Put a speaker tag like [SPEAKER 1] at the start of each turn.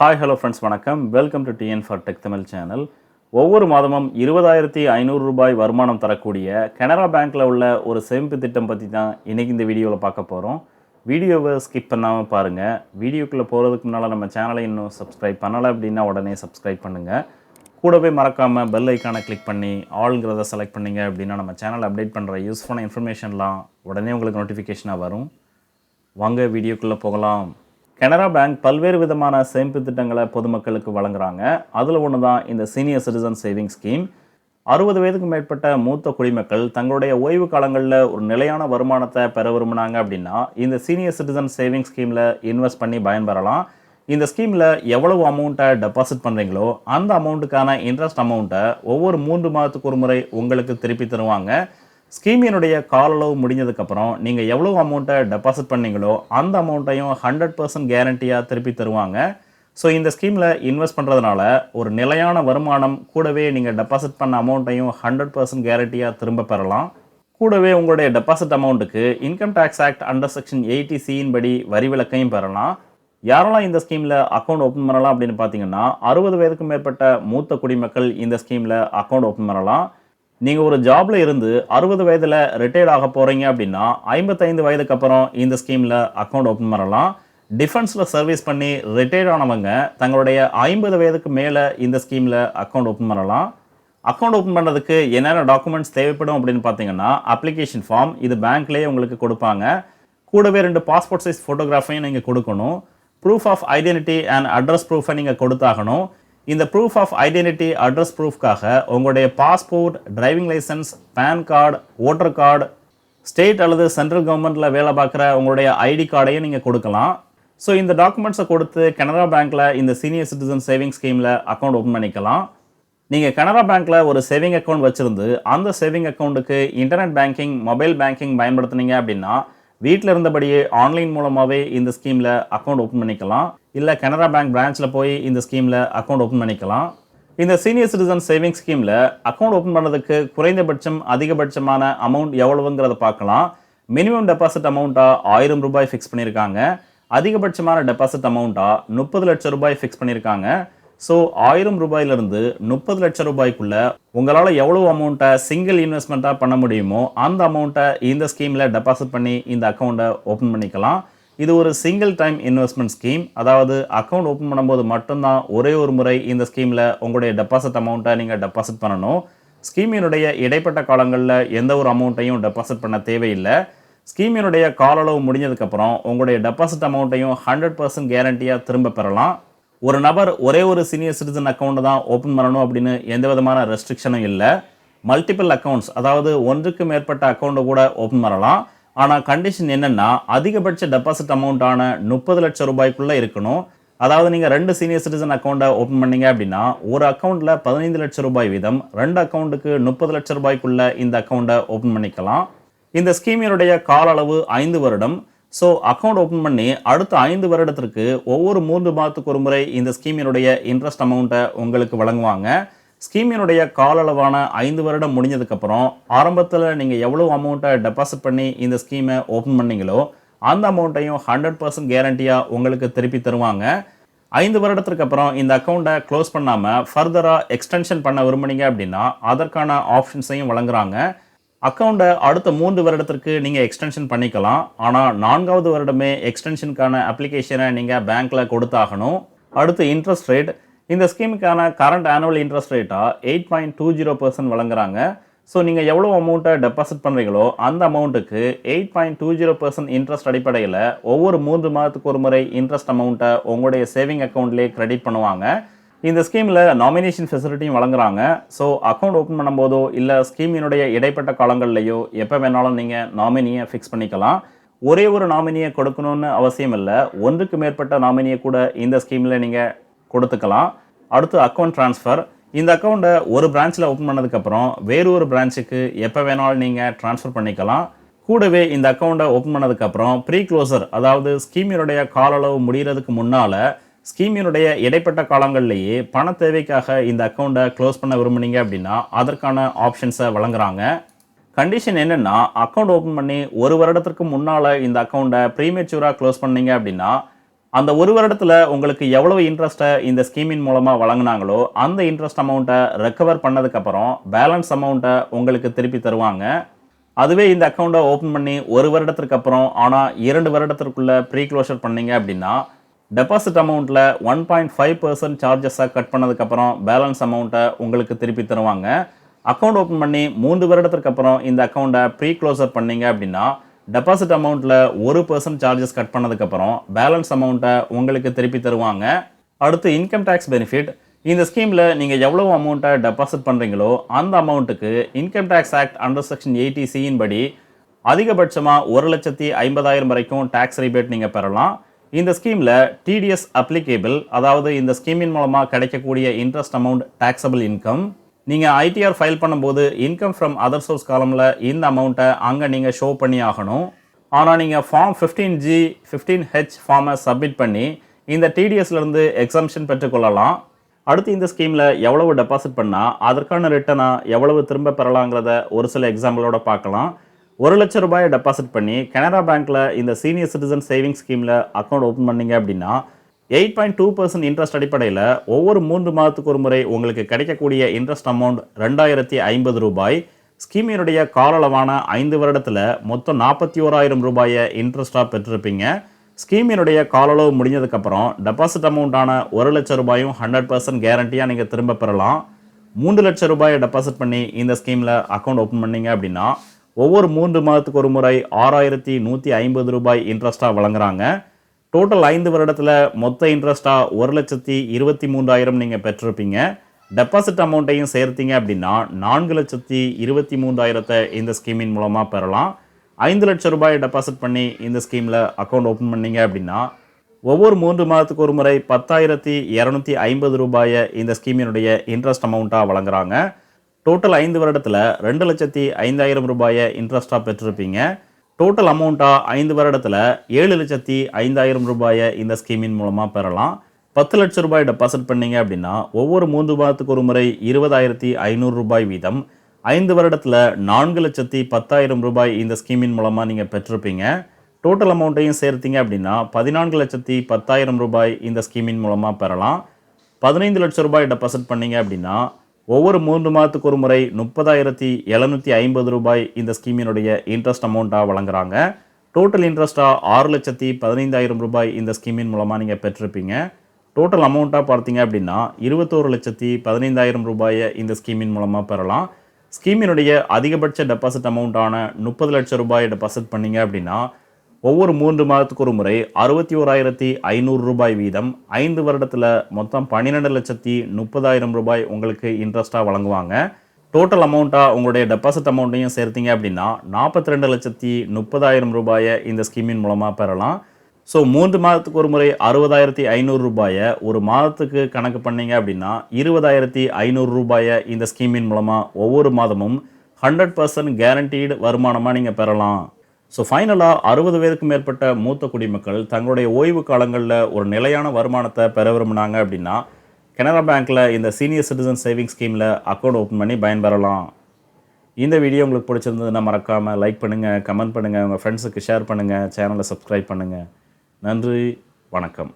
[SPEAKER 1] Hi hello friends வணக்கம். Welcome to TN for tech Tamil channel ஒவ்வொரு மாதமும் இருபதாயிரத்தி ஐநூறு ரூபாய் வருமானம் தரக்கூடிய கனரா பேங்க்கில் உள்ள ஒரு சேமிப்பு திட்டம் பற்றி தான் இன்றைக்கி இந்த வீடியோவில் பார்க்க போகிறோம் வீடியோவை ஸ்கிப் பண்ணாமல் பாருங்கள் வீடியோக்குள்ளே போகிறதுக்கு முன்னால் நம்ம சேனலை இன்னும் சப்ஸ்கிரைப் பண்ணலை அப்படின்னா உடனே சப்ஸ்கிரைப் பண்ணுங்கள் கூடவே மறக்காமல் பெல் ஐக்கானை கிளிக் பண்ணி ஆளுங்கிறத செலக்ட் பண்ணிங்க அப்படின்னா நம்ம சேனல் அப்டேட் பண்ணுற யூஸ்ஃபுல்லான இன்ஃபர்மேஷன்லாம் உடனே உங்களுக்கு நோட்டிஃபிகேஷனாக வரும். வாங்க வீடியோக்குள்ளே போகலாம். கனரா பேங்க் பல்வேறு விதமான சேமிப்பு திட்டங்களை பொதுமக்களுக்கு வழங்குறாங்க. அதில் ஒன்று தான் இந்த சீனியர் சிட்டிசன் சேவிங் ஸ்கீம். அறுபது வயதுக்கு மேற்பட்ட மூத்த குடிமக்கள் தங்களுடைய ஓய்வு காலங்களில் ஒரு நிலையான வருமானத்தை பெற விரும்பினாங்க அப்படின்னா இந்த சீனியர் சிட்டிசன் சேவிங் ஸ்கீமில் இன்வெஸ்ட் பண்ணி பயன்பெறலாம். இந்த ஸ்கீமில் எவ்வளவு அமௌண்ட்டை டெபாசிட் பண்ணுறீங்களோ அந்த அமௌண்ட்டுக்கான இன்ட்ரெஸ்ட் அமௌண்ட்டை ஒவ்வொரு மூன்று மாதத்துக்கு ஒரு முறை உங்களுக்கு திருப்பி தருவாங்க. ஸ்கீமினுடைய கால அளவு முடிஞ்சதுக்கப்புறம் நீங்கள் எவ்வளோ அமௌண்ட்டை டெபாசிட் பண்ணீங்களோ அந்த அமௌண்ட்டையும் ஹண்ட்ரட் பர்சன்ட் கேரண்டியாக திருப்பி தருவாங்க. ஸோ இந்த ஸ்கீமில் இன்வெஸ்ட் பண்ணுறதுனால ஒரு நிலையான வருமானம் கூடவே நீங்கள் டெபாசிட் பண்ண அமௌண்ட்டையும் ஹண்ட்ரட் பர்சன்ட் கேரண்டியாக திரும்ப பெறலாம். கூடவே உங்களுடைய டெபாசிட் அமௌண்ட்டுக்கு income tax act under section eighty சியின் படி வரி விலக்கையும் பெறலாம். யாரெல்லாம் இந்த ஸ்கீமில் அக்கௌண்ட் ஓப்பன் பண்ணலாம் அப்படின்னு பார்த்தீங்கன்னா அறுபது வயதுக்கு மேற்பட்ட மூத்த குடிமக்கள் இந்த ஸ்கீமில் அக்கௌண்ட் ஓப்பன் பண்ணலாம். நீங்கள் ஒரு ஜாப்ல இருந்து அறுபது வயதில் ரிட்டையர்ட் ஆக போகிறீங்க அப்படின்னா ஐம்பத்தைந்து வயதுக்கு அப்புறம் இந்த ஸ்கீமில் அக்கௌண்ட் ஓப்பன் பண்ணலாம். டிஃபென்ஸில் சர்வீஸ் பண்ணி ரிட்டையர்ட் ஆனவங்க தங்களுடைய ஐம்பது வயதுக்கு மேலே இந்த ஸ்கீமில் அக்கௌண்ட் ஓப்பன் பண்ணலாம். அக்கௌண்ட் ஓப்பன் பண்ணுறதுக்கு என்னென்ன டாக்குமெண்ட்ஸ் தேவைப்படும் அப்படின்னு பார்த்தீங்கன்னா அப்ளிகேஷன் ஃபார்ம் இது பேங்க்லேயே உங்களுக்கு கொடுப்பாங்க. கூடவே ரெண்டு பாஸ்போர்ட் சைஸ் ஃபோட்டோகிராஃபையும் நீங்கள் கொடுக்கணும். Proof of identity and address ப்ரூஃபை நீங்கள் கொடுத்தாகணும். இந்த ப்ரூஃப் ஆஃப் ஐடென்டிட்டி அட்ரஸ் ப்ரூஃப்காக உங்களுடைய passport driving licence pan card voter card state அல்லது சென்ட்ரல் கவர்மெண்ட்டில் வேலை பார்க்குற உங்களுடைய ஐடி கார்டையும் நீங்கள் கொடுக்கலாம். ஸோ இந்த டாக்குமெண்ட்ஸை கொடுத்து கனரா பேங்க்கில் இந்த சீனியர் சிட்டிசன் சேவிங் ஸ்கீமில் அக்கௌண்ட் ஓப்பன் பண்ணிக்கலாம். நீங்கள் கனரா பேங்க்கில் ஒரு சேவிங் அக்கௌண்ட் வச்சுருந்து அந்த சேவிங் அக்கௌண்ட்டுக்கு இன்டர்நெட் பேங்கிங் மொபைல் பேங்கிங் பயன்படுத்துனீங்க அப்படின்னா வீட்டில் இருந்தபடியே ஆன்லைன் மூலமாகவே இந்த ஸ்கீமில் அக்கௌண்ட் ஓப்பன் பண்ணிக்கலாம். இல்லை கனரா பேங்க் பிரான்ச்சில் போய் இந்த ஸ்கீமில் அக்கௌண்ட் ஓப்பன் பண்ணிக்கலாம். இந்த சீனியர் சிட்டிசன் சேவிங் ஸ்கீமில் அக்கௌண்ட் ஓப்பன் பண்ணுறதுக்கு குறைந்தபட்சம் அதிகபட்சமான அமௌண்ட் எவ்வளவுங்கிறத பார்க்கலாம். மினிமம் டெபாசிட் அமௌண்ட்டாக ஆயிரம் ரூபாய் ஃபிக்ஸ் பண்ணியிருக்காங்க அதிகபட்சமான டெபாசிட் அமௌண்ட்டாக முப்பது லட்சம் ரூபாய் ஃபிக்ஸ் பண்ணியிருக்காங்க ஸோ ஆயிரம் ரூபாயிலிருந்து முப்பது லட்சம் ரூபாய்க்குள்ள உங்களால் எவ்வளோ அமௌண்ட்டை சிங்கிள் இன்வெஸ்ட்மெண்ட்டாக பண்ண முடியுமோ அந்த அமௌண்ட்டை இந்த ஸ்கீமில் டெபாசிட் பண்ணி இந்த அக்கௌண்ட்டை ஓப்பன் பண்ணிக்கலாம். இது ஒரு சிங்கிள் டைம் இன்வெஸ்ட்மெண்ட் ஸ்கீம் அதாவது அக்கௌண்ட் ஓப்பன் பண்ணும்போது மட்டும்தான் ஒரே ஒரு முறை இந்த ஸ்கீமில் உங்களுடைய டெபாசிட் அமௌண்ட்டை நீங்கள் டெபாசிட் பண்ணணும். ஸ்கீமினுடைய இடைப்பட்ட காலங்களில் எந்த ஒரு அமௌண்ட்டையும் டெபாசிட் பண்ண தேவையில்லை. ஸ்கீமினுடைய கால அளவு முடிஞ்சதுக்கப்புறம் உங்களுடைய டெபாசிட் அமௌண்ட்டையும் ஹண்ட்ரட் பர்சன்ட் கேரண்டியாக திரும்ப பெறலாம். ஒரு நபர் ஒரே ஒரு சீனியர் சிட்டிசன் அக்கௌண்ட்டை தான் ஓப்பன் பண்ணணும் அப்படின்னு எந்த விதமான ரெஸ்ட்ரிக்ஷனும் இல்லை. மல்டிபிள் அக்கௌண்ட்ஸ் அதாவது ஒன்றுக்கு மேற்பட்ட அக்கௌண்ட்டை கூட ஓப்பன் பண்ணலாம். ஆனால் கண்டிஷன் என்னென்னா அதிகபட்ச டெபாசிட் அமௌண்ட்டான முப்பது லட்சம் ரூபாய்க்குள்ளே இருக்கணும். அதாவது நீங்கள் ரெண்டு சீனியர் சிட்டிசன் அக்கௌண்ட்டை ஓப்பன் பண்ணீங்க அப்படின்னா ஒரு அக்கௌண்ட்டில் பதினைந்து லட்சம் ரூபாய் வீதம் ரெண்டு அக்கௌண்ட்டுக்கு முப்பது லட்சம் ரூபாய்க்குள்ளே இந்த அக்கௌண்ட்டை ஓப்பன் பண்ணிக்கலாம். இந்த ஸ்கீமினுடைய கால அளவு ஐந்து வருடம். ஸோ அக்கௌண்ட் ஓப்பன் பண்ணி அடுத்த ஐந்து வருடத்திற்கு ஒவ்வொரு மூன்று மாதத்துக்கு ஒரு முறை இந்த ஸ்கீமினுடைய இன்ட்ரெஸ்ட் அமௌண்ட்டை உங்களுக்கு வழங்குவாங்க. ஸ்கீமினுடைய கால அளவான ஐந்து வருடம் முடிஞ்சதுக்கப்புறம் ஆரம்பத்தில் நீங்கள் எவ்வளோ அமௌண்ட்டை டெபாசிட் பண்ணி இந்த ஸ்கீமை ஓப்பன் பண்ணீங்களோ அந்த அமௌண்ட்டையும் ஹண்ட்ரட் பர்சன்ட் கேரண்டியாக உங்களுக்கு திருப்பி தருவாங்க. ஐந்து வருடத்திற்கு அப்புறம் இந்த அக்கௌண்ட்டை க்ளோஸ் பண்ணாமல் ஃபர்தராக எக்ஸ்டென்ஷன் பண்ண விரும்புனீங்க அப்படின்னா அதற்கான ஆப்ஷன்ஸையும் வழங்குறாங்க. அக்கௌண்ட்டை அடுத்த மூன்று வருடத்திற்கு நீங்கள் எக்ஸ்டென்ஷன் பண்ணிக்கலாம். ஆனால் நான்காவது வருடமே எக்ஸ்டென்ஷனுக்கான அப்ளிகேஷனை நீங்கள் பேங்க்கில் கொடுத்தாகணும். அடுத்து இன்ட்ரெஸ்ட் ரேட் இந்த ஸ்கீமுக்கான கரண்ட் ஆனுவல் இன்ட்ரெஸ்ட் ரேட்டாக eight point two zero percent வழங்குறாங்க. ஸோ நீங்கள் எவ்வளோ அமௌண்ட்டை டெபாசிட் பண்ணுறீங்களோ அந்த அமௌண்ட்டுக்கு eight point two zero percent interest அடிப்படையில் ஒவ்வொரு மூன்று மாதத்துக்கு ஒரு முறை இன்ட்ரெஸ்ட் அமௌண்ட்டை உங்களுடைய சேவிங் அக்கௌண்ட்லேயே கிரெடிட் பண்ணுவாங்க. இந்த ஸ்கீமில் நாமினேஷன் ஃபெசிலிட்டியும் வழங்குறாங்க. ஸோ அக்கௌண்ட் ஓப்பன் பண்ணும்போதோ இல்லை ஸ்கீமினுடைய இடைப்பட்ட காலங்கள்லையோ எப்போ வேணாலும் நீங்கள் நாமினியை ஃபிக்ஸ் பண்ணிக்கலாம். ஒரே ஒரு நாமினியை கொடுக்கணும்னு அவசியம் இல்லை. ஒன்றுக்கு மேற்பட்ட நாமினியை கூட இந்த ஸ்கீமில் நீங்கள் கொடுத்துக்கலாம். அடுத்து அக்கௌண்ட் ட்ரான்ஸ்ஃபர் இந்த அக்கௌண்ட்டை ஒரு பிரான்ச்சில் ஓப்பன் பண்ணதுக்கப்புறம் வேறு ஒரு பிரான்ச்சுக்கு எப்போ வேணாலும் நீங்கள் ட்ரான்ஸ்ஃபர் பண்ணிக்கலாம். கூடவே இந்த அக்கௌண்ட்டை ஓப்பன் பண்ணதுக்கப்புறம் ப்ரீ க்ளோசர் அதாவது ஸ்கீமினுடைய கால அளவு முடிகிறதுக்கு முன்னால் ஸ்கீமினுடைய இடைப்பட்ட காலங்கள்லேயே பண தேவைக்காக இந்த அக்கௌண்ட்டை க்ளோஸ் பண்ண விரும்புனீங்க அப்படின்னா அதற்கான ஆப்ஷன்ஸை வழங்குறாங்க. கண்டிஷன் என்னென்னா அக்கௌண்ட் ஓப்பன் பண்ணி ஒரு வருடத்திற்கு முன்னால் இந்த அக்கௌண்ட்டை ப்ரீமெச்சூராக க்ளோஸ் பண்ணீங்க அப்படின்னா அந்த ஒரு வருடத்தில் உங்களுக்கு எவ்வளவு இன்ட்ரெஸ்ட்டை இந்த ஸ்கீமின் மூலமாக வழங்கினாங்களோ அந்த இன்ட்ரெஸ்ட் அமௌண்ட்டை ரெக்கவர் பண்ணதுக்கப்புறம் பேலன்ஸ் அமௌண்ட்டை உங்களுக்கு திருப்பி தருவாங்க. அதுவே இந்த அக்கௌண்ட்டை ஓப்பன் பண்ணி ஒரு வருடத்திற்கு அப்புறம் ஆனால் இரண்டு வருடத்திற்குள்ளே ப்ரீ க்ளோஷர் பண்ணீங்க அப்படின்னா டெபாசிட் அமௌண்ட்டில் ஒன் பாயிண்ட் ஃபைவ் பர்சன்ட் சார்ஜஸாக கட் பண்ணதுக்கப்புறம் பேலன்ஸ் அமௌண்ட்டை உங்களுக்கு திருப்பி தருவாங்க. அக்கௌண்ட் ஓப்பன் பண்ணி மூன்று வருடத்திற்கு அப்புறம் இந்த அக்கௌண்ட்டை ப்ரீ க்ளோஸர் பண்ணீங்க அப்படின்னா டெபாசிட் அமௌண்ட்டில் ஒரு பர்சன்ட் சார்ஜஸ் கட் பண்ணதுக்கப்புறம் பேலன்ஸ் அமௌண்ட்டை உங்களுக்கு திருப்பி தருவாங்க. அடுத்து இன்கம் டேக்ஸ் பெனிஃபிட் இந்த ஸ்கீமில் நீங்கள் எவ்வளோ அமௌண்ட்டை டெபாசிட் பண்ணுறீங்களோ அந்த அமௌண்ட்டுக்கு income tax act under section eighty சியின் படி அதிகபட்சமாக ஒரு லட்சத்தி ஐம்பதாயிரம் வரைக்கும் டேக்ஸ் ரிபேட் நீங்கள் பெறலாம். இந்த ஸ்கீமில் டிடிஎஸ் அப்ளிகேபிள் அதாவது இந்த ஸ்கீமின் மூலமாக கிடைக்கக்கூடிய இன்ட்ரெஸ்ட் அமௌண்ட் டேக்ஸபிள் இன்கம் நீங்கள் ஐடிஆர் ஃபைல் பண்ணும்போது இன்கம் ஃப்ரம் அதர் சோர்ஸ் காலமில் இந்த அமௌண்ட்டை அங்கே நீங்கள் ஷோ பண்ணி ஆகணும். ஆனால் நீங்கள் form fifteen G fifteen H ஃபார்மை சப்மிட் பண்ணி இந்த டிடிஎஸ்லேருந்து எக்ஸம்ஷன் பெற்றுக்கொள்ளலாம் அடுத்து இந்த ஸ்கீமில் எவ்வளவு டெபாசிட் பண்ணால் அதற்கான ரிட்டனாக எவ்வளவு திரும்ப பெறலாங்கிறத ஒரு சில எக்ஸாம்பிளோட பார்க்கலாம். ஒரு லட்ச ரூபாயை டெபாசிட் பண்ணி கனரா பேங்க்கில் இந்த சீனியர் சிட்டிசன் சேவிங்ஸ் ஸ்கீமில் அக்கௌண்ட் ஓப்பன் பண்ணீங்க அப்படின்னா eight point two percent interest அடிப்படையில் ஒவ்வொரு மூன்று மாதத்துக்கு ஒரு முறை உங்களுக்கு கிடைக்கக்கூடிய இன்ட்ரெஸ்ட் அமௌண்ட் ரெண்டாயிரத்தி ஐம்பது ரூபாய். ஸ்கீமினுடைய கால அளவான ஐந்து வருடத்தில் மொத்தம் நாற்பத்தி ஓராயிரம் ரூபாயை இன்ட்ரெஸ்ட்டாக பெற்றிருப்பீங்க. ஸ்கீமினுடைய கால அளவு முடிஞ்சதுக்கப்புறம் டெபாசிட் அமௌண்ட்டான ஒரு லட்சம் ரூபாயும் ஹண்ட்ரட் பர்சன்ட் கேரண்டியாக நீங்கள் திரும்ப பெறலாம். மூன்று லட்சம் ரூபாயை டெபாசிட் பண்ணி இந்த ஸ்கீமில் அக்கௌண்ட் ஓப்பன் பண்ணீங்க அப்படின்னா ஒவ்வொரு மூன்று மாதத்துக்கு ஒரு முறை ஆறாயிரத்தி நூற்றி ஐம்பது ரூபாய் இன்ட்ரெஸ்ட்டாக வழங்குறாங்க. டோட்டல் ஐந்து வருடத்தில் மொத்த இன்ட்ரெஸ்ட்டாக ஒரு லட்சத்தி இருபத்தி மூன்றாயிரம் நீங்கள் பெற்றிருப்பீங்க. டெபாசிட் அமௌண்ட்டையும் சேர்த்தீங்க அப்படின்னா நான்கு லட்சத்தி இருபத்தி மூன்றாயிரத்தை இந்த ஸ்கீமின் மூலமாக பெறலாம். ஐந்து லட்சம் ரூபாய் டெபாசிட் பண்ணி இந்த ஸ்கீமில் அக்கௌண்ட் ஓப்பன் பண்ணீங்க அப்படின்னா ஒவ்வொரு மூன்று மாதத்துக்கு ஒரு முறை பத்தாயிரத்தி இரநூத்தி ஐம்பது ரூபாயை இந்த ஸ்கீமினுடைய இன்ட்ரெஸ்ட் அமௌண்ட்டாக வழங்குறாங்க. டோட்டல் ஐந்து வருடத்தில் ரெண்டு லட்சத்தி ஐந்தாயிரம் ரூபாயை இன்ட்ரெஸ்ட்டாக பெற்றிருப்பீங்க. டோட்டல் அமௌண்ட்டாக ஐந்து வருடத்தில் ஏழு லட்சத்தி ஐந்தாயிரம் ரூபாயை இந்த ஸ்கீமின் மூலமாக பெறலாம். பத்து லட்சம் ரூபாய் டெபாசிட் பண்ணீங்க அப்படின்னா ஒவ்வொரு மூன்று மாதத்துக்கு ஒரு முறை இருபதாயிரத்தி ஐநூறு ரூபாய் வீதம். ஐந்து வருடத்தில் நான்கு லட்சத்தி பத்தாயிரம் ரூபாய் இந்த ஸ்கீமின் மூலமாக நீங்கள் பெற்றிருப்பீங்க. டோட்டல் அமௌண்ட்டையும் சேர்த்தீங்க அப்படின்னா பதினான்கு லட்சத்தி பத்தாயிரம் ரூபாய் இந்த ஸ்கீமின் மூலமாக பெறலாம். பதினைந்து லட்சம் ரூபாய் டெபாசிட் பண்ணீங்க அப்படின்னா ஒவ்வொரு மூன்று மாதத்துக்கு ஒரு முறை முப்பதாயிரத்தி எழுநூற்றி ஐம்பது ரூபாய் இந்த ஸ்கீமினுடைய இன்ட்ரெஸ்ட் அமௌண்ட்டாக வழங்குறாங்க. டோட்டல் இன்ட்ரெஸ்ட்டாக ஆறு லட்சத்தி பதினைந்தாயிரம் ரூபாய் இந்த ஸ்கீமின் மூலமாக நீங்கள் பெற்றிருப்பீங்க. டோட்டல் அமௌண்ட்டாக பார்த்தீங்க அப்படின்னா இருபத்தோரு லட்சத்தி பதினைந்தாயிரம் ரூபாயை இந்த ஸ்கீமின் மூலமாக பெறலாம். ஸ்கீமினுடைய அதிகபட்ச டெபாசிட் அமௌண்ட்டான முப்பது லட்சம் ரூபாய் டெபாசிட் பண்ணிங்க அப்படின்னா ஒவ்வொரு மூன்று மாதத்துக்கு ஒரு முறை அறுபத்தி ஓராயிரத்தி ஐநூறு ரூபாய் வீதம் ஐந்து வருடத்தில் மொத்தம் பன்னிரெண்டு லட்சத்தி முப்பதாயிரம் ரூபாய் உங்களுக்கு இன்ட்ரெஸ்ட்டாக வழங்குவாங்க. டோட்டல் அமௌண்ட்டாக உங்களுடைய டெபாசிட் அமௌண்ட்டையும் சேர்த்தீங்க அப்படின்னா நாற்பத்தி ரெண்டு லட்சத்தி முப்பதாயிரம் ரூபாயை இந்த ஸ்கீமின் மூலமாக பெறலாம். ஸோ மூன்று மாதத்துக்கு ஒரு முறை அறுபதாயிரத்தி ஐநூறு ரூபாயை ஒரு மாதத்துக்கு கணக்கு பண்ணீங்க அப்படின்னா இருபதாயிரத்தி ஐநூறு ரூபாயை இந்த ஸ்கீமின் மூலமாக ஒவ்வொரு மாதமும் ஹண்ட்ரட் பர்சன்ட் கேரண்டீடு வருமானமாக நீங்கள் பெறலாம். ஸோ ஃபைனலாக அறுபது பேருக்கு மேற்பட்ட மூத்த குடிமக்கள் தங்களுடைய ஓய்வு காலங்களில் ஒரு நிலையான வருமானத்தை பெற விரும்பினாங்க அப்படின்னா கனரா பேங்க்கில் இந்த சீனியர் சிட்டிசன் சேவிங்ஸ் ஸ்கீமில் அக்கௌண்ட் ஓப்பன் பண்ணி பயன்பெறலாம். இந்த வீடியோ உங்களுக்கு பிடிச்சிருந்ததுன்னா மறக்காமல் லைக் பண்ணுங்கள் கமெண்ட் பண்ணுங்கள் உங்கள் ஃப்ரெண்ட்ஸுக்கு ஷேர் பண்ணுங்கள் சேனலை சப்ஸ்கிரைப் பண்ணுங்கள் நன்றி வணக்கம்.